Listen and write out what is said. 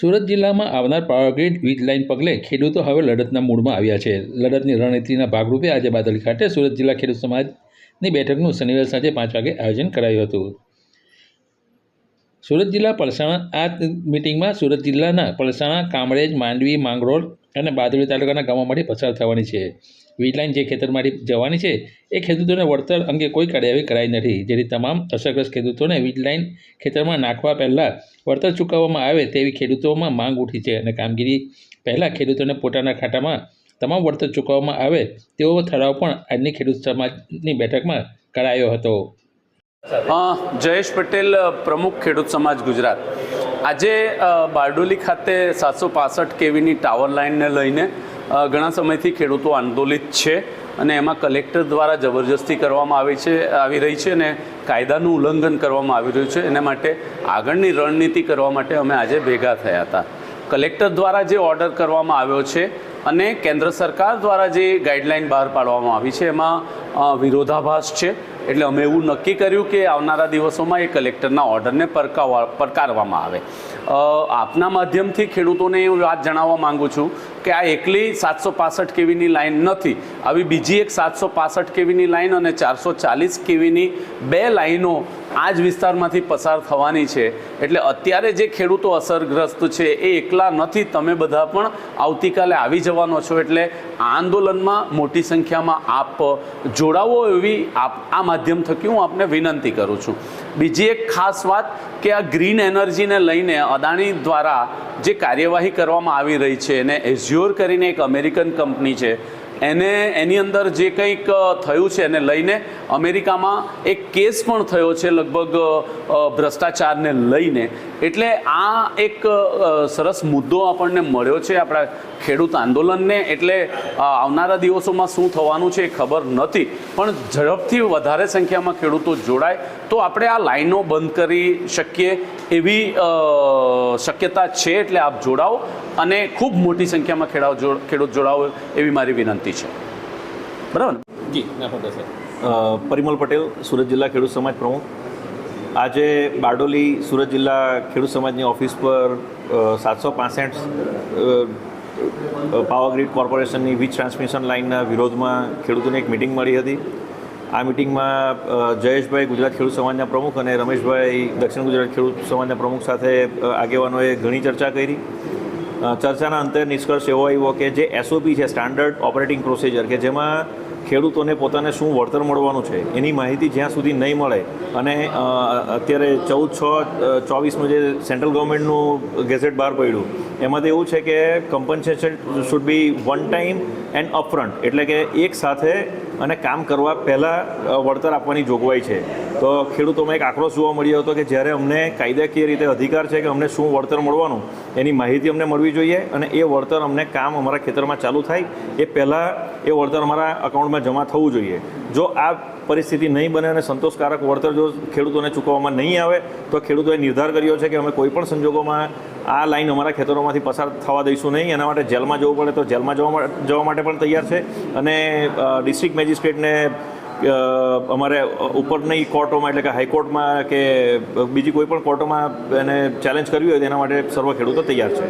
સુરત જિલ્લામાં આવનાર પાવરગ્રીડ વીજ લાઇન પગલે ખેડૂતો હવે લડતના મૂડમાં આવ્યા છે. લડતની રણનીતિના ભાગરૂપે આજે બાદલી ખાતે સુરત જિલ્લા ખેડૂત સમાજની બેઠકનું શનિવાર સાંજે પાંચ વાગે આયોજન કરાયું હતું. સુરત જિલ્લા પલસાણા આ મિટિંગમાં સુરત જિલ્લાના પલસાણા, કામરેજ, માંડવી, માંગરોળ અને બારડોલી તાલુકાના ગામોમાંથી પસાર થવાની છે. વીજ જે ખેતરમાંથી જવાની છે, એ ખેડૂતોને વળતર અંગે કોઈ કાર્યવાહી કરાઈ નથી. જેથી તમામ અસરગ્રસ્ત ખેડૂતોને વીજ ખેતરમાં નાખવા પહેલાં વળતર ચૂકવવામાં આવે તેવી ખેડૂતોમાં માંગ ઉઠી છે અને કામગીરી પહેલાં ખેડૂતોને પોતાના ખાતામાં તમામ વળતર ચૂકવવામાં આવે તેવો ઠરાવ પણ આજની ખેડૂત સમાજની બેઠકમાં કરાયો હતો. જયેશ પટેલ, પ્રમુખ ખેડૂત સમાજ ગુજરાત. આજે બારડોલી ખાતે સાતસો પાસઠ કેવીની ટાવર લાઇનને લઈને ઘણા સમયથી ખેડૂતો આંદોલિત છે અને એમાં કલેક્ટર દ્વારા જબરજસ્તી કરવામાં આવી છે, આવી રહી છે અને કાયદાનું ઉલ્લંઘન કરવામાં આવી રહ્યું છે. એના માટે આગળની રણનીતિ કરવા માટે અમે આજે ભેગા થયા હતા. કલેક્ટર દ્વારા જે ઓર્ડર કરવામાં આવ્યો છે અને કેન્દ્ર સરકાર દ્વારા જે ગાઈડલાઇન બહાર પાડવામાં આવી છે, એમાં વિરોધાભાસ છે. એટલે અમે એવું નક્કી કર્યું કે આવનારા દિવસોમાં એ કલેક્ટરના ઓર્ડરને પરકાવવા પડકારવામાં આવે. આપના માધ્યમથી ખેડૂતોને એ વાત જણાવવા માગું છું કે આ એકલી સાતસો પાસઠ કેવીની લાઇન નથી. આવી બીજી એક સાતસો પાસઠ કેવીની લાઈન અને ચારસો ચાલીસ કેવીની બે લાઈનો આ જ વિસ્તારમાંથી પસાર થવાની છે. એટલે અત્યારે જે ખેડૂતો અસરગ્રસ્ત છે એ એકલા નથી, તમે બધા પણ આવતીકાલે આવી જવાનો છો. એટલે આંદોલનમાં મોટી સંખ્યામાં આપ જોડાવો એવી આપ, આ માધ્યમ થકી હું આપને વિનંતી કરું છું. બીજી એક ખાસ વાત કે આ ગ્રીન એનર્જીને લઈને અદાણી દ્વારા જે કાર્યવાહી કરવામાં આવી રહી છે એને એઝ્યોર કરીને એક અમેરિકન કંપની છે એને એની અંદર જે કંઈક થયું છે એને લઈને અમેરિકામાં એક કેસ પણ થયો છે લગભગ ભ્રષ્ટાચારને લઈને. એટલે આ એક સરસ મુદ્દો આપણને મળ્યો છે આપણા ખેડૂત આંદોલનને. એટલે આવનારા દિવસોમાં શું થવાનું છે એ ખબર નથી. પણ ઝડપથી વધારે સંખ્યામાં ખેડૂતો જોડાય. તો આપણે આ લાઈનો બંધ કરી શકીએ એવી શક્યતા છે. એટલે આપ જોડાઓ. અને ખૂબ મોટી સંખ્યામાં જોડ- ખેડૂત જોડાવો એવી મારી વિનંતી. છે. બરાબર ને? જી પરિમલ પટેલ સુરત જિલ્લા ખેડૂત સમાજ પ્રમુખ. આજે બારડોલી સુરત જિલ્લા ખેડૂત સમાજની ઓફિસ પર સાતસો પાસઠ પાવર ગ્રીડ કોર્પોરેશનની વીજ ટ્રાન્સમિશન લાઇનના વિરોધમાં ખેડૂતોને એક મિટિંગ મળી હતી. આ મિટિંગમાં જયેશભાઈ ગુજરાત ખેડૂત સમાજના પ્રમુખ અને રમેશભાઈ દક્ષિણ ગુજરાત ખેડૂત સમાજના પ્રમુખ સાથે આગેવાનોએ ઘણી ચર્ચા કરી. ચર્ચાના અંતે નિષ્કર્ષ એવો આવ્યો કે જે એસઓપી છે સ્ટાન્ડર્ડ ઓપરેટિંગ પ્રોસિજર કે જેમાં ખેડૂતોને પોતાને શું વળતર મળવાનું છે, એની માહિતી જ્યાં સુધી નહીં મળે અને અત્યારે ચૌદ છ ચોવીસનું જે સેન્ટ્રલ ગવર્મેન્ટનું ગેઝેટ બહાર પડ્યું એમાં એવું છે કે compensation should be one time and upfront એટલે કે એક સાથે અને કામ કરવા પહેલાં વળતર આપવાની જોગવાઈ છે. તો ખેડૂતોમાં એક આક્રોશ જોવા મળ્યો હતો કે જ્યારે અમને કાયદાકીય રીતે અધિકાર છે કે અમને શું વળતર મળવાનું, એની માહિતી અમને મળવી જોઈએ અને એ વળતર અમને કામ અમારા ખેતરમાં ચાલુ થાય, એ પહેલાં એ વળતર અમારા અકાઉન્ટમાં જમા થવું જોઈએ. જો આ પરિસ્થિતિ નહીં બને અને સંતોષકારક વળતર જો ખેડૂતોને ચૂકવવામાં નહીં આવે, તો ખેડૂતોએ નિર્ધાર કર્યો છે કે અમે કોઈપણ સંજોગોમાં આ લાઈન અમારા ખેતરોમાંથી પસાર થવા દઈશું નહીં. એના માટે જેલમાં જવું પડે તો જેલમાં જવા જવા માટે પણ તૈયાર છે. અને ડિસ્ટ્રિક્ટ મેજિસ્ટ્રેટને અમારે ઉપરની કોર્ટોમાં એટલે કે હાઈકોર્ટમાં કે બીજી કોઈ પણ કોર્ટોમાં એને ચેલેન્જ કરવી હોય તેના માટે સર્વ ખેડૂતો તૈયાર છે.